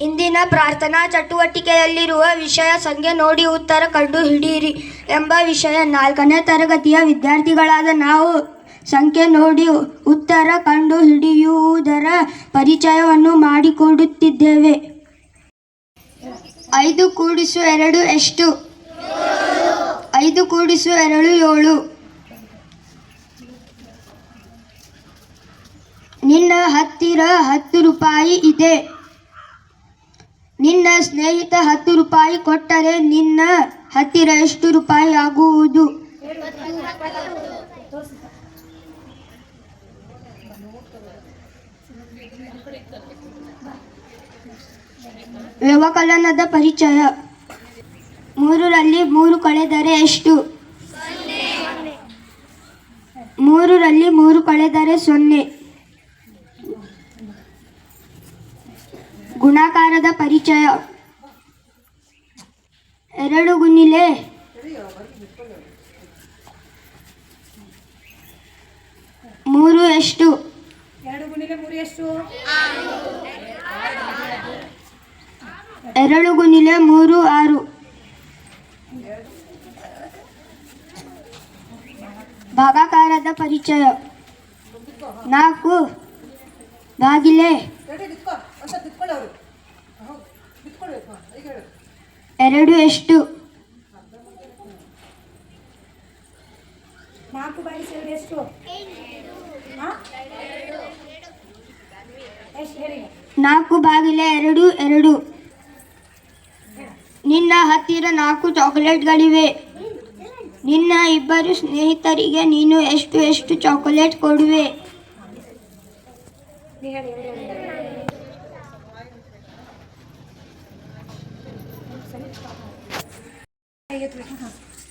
ಇಂದಿನ ಪ್ರಾರ್ಥನಾ ಚಟುವಟಿಕೆಯಲ್ಲಿರುವ ವಿಷಯ ಸಂಖ್ಯೆ ನೋಡಿ ಉತ್ತರ ಕಂಡು ಹಿಡಿಯಿರಿ ಎಂಬ ವಿಷಯ. ನಾಲ್ಕನೇ ತರಗತಿಯ ವಿದ್ಯಾರ್ಥಿಗಳಾದ ನಾವು ಸಂಖ್ಯೆ ನೋಡಿ ಉತ್ತರ ಕಂಡು ಹಿಡಿಯುವುದರ ಪರಿಚಯವನ್ನು ಮಾಡಿಕೊಡುತ್ತಿದ್ದೇವೆ. ಐದು ಕೂಡಿಸು ಎರಡು ಎಷ್ಟು? ಐದು ಕೂಡಿಸು ಎರಡು ಏಳು. ನಿನ್ನ ಹತ್ತಿರ ಹತ್ತು ರೂಪಾಯಿ ಇದೆ. ನಿನ್ನ ಸ್ನೇಹಿತ ಹತ್ತು ರೂಪಾಯಿ ಕೊಟ್ಟರೆ ನಿನ್ನ ಹತ್ತಿರ ಎಷ್ಟು ರೂಪಾಯಿ ಆಗುವುದು? ವ್ಯವಕಲನದ ಪರಿಚಯ. ಮೂರರಲ್ಲಿ ಮೂರು ಕಳೆದರೆ ಎಷ್ಟು? ಮೂರರಲ್ಲಿ ಮೂರು ಕಳೆದರೆ ಸೊನ್ನೆ. ಗುಣಾಕಾರದ ಪರಿಚಯ. ಎರಡು ಗುಣಿಲೆ ಮೂರು ಎಷ್ಟು? ಎರಡು ಗುಣಿಲೆ ಮೂರು ಎಷ್ಟು? ಎರಡು ಗುಣಿಲೆ ಮೂರು ಆರು. ಭಾಗಾಕಾರದ ಪರಿಚಯ. ನಾಲ್ಕು. ಬಾಗಿಲೆ ಎರಡು ಎಷ್ಟು? ನಾಲ್ಕು ಎರಡು ಎಷ್ಟು? ನಾಲ್ಕು ಬಾಗಿಲ ಎರಡು ಎರಡು. ನಿನ್ನ ಹತ್ತಿರ ನಾಲ್ಕು ಚಾಕೊಲೇಟ್ಗಳಿವೆ. ನಿನ್ನ ಇಬ್ಬರು ಸ್ನೇಹಿತರಿಗೆ ನೀನು ಎಷ್ಟು ಎಷ್ಟು ಚಾಕೊಲೇಟ್ ಕೊಡುವೆ?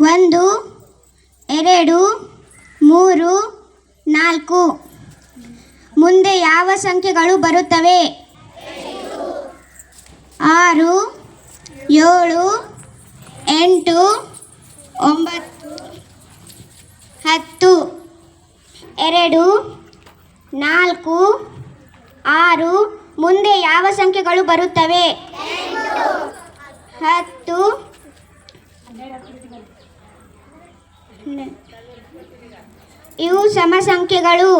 ಒಂದು, ಎರಡು, ಮೂರು, ನಾಲ್ಕು. ಮುಂದೆ ಯಾವ ಸಂಖ್ಯೆಗಳು ಬರುತ್ತವೆ? ಆರು, ಏಳು, ಎಂಟು, ಒಂಬತ್ತು, ಹತ್ತು. ಎರಡು, ನಾಲ್ಕು, ಆರು. ಮುಂದೆ ಯಾವ ಸಂಖ್ಯೆಗಳು ಬರುತ್ತವೆ? ಹತ್ತು. ಇವು ಸಮ ಸಂಖ್ಯೆಗಳು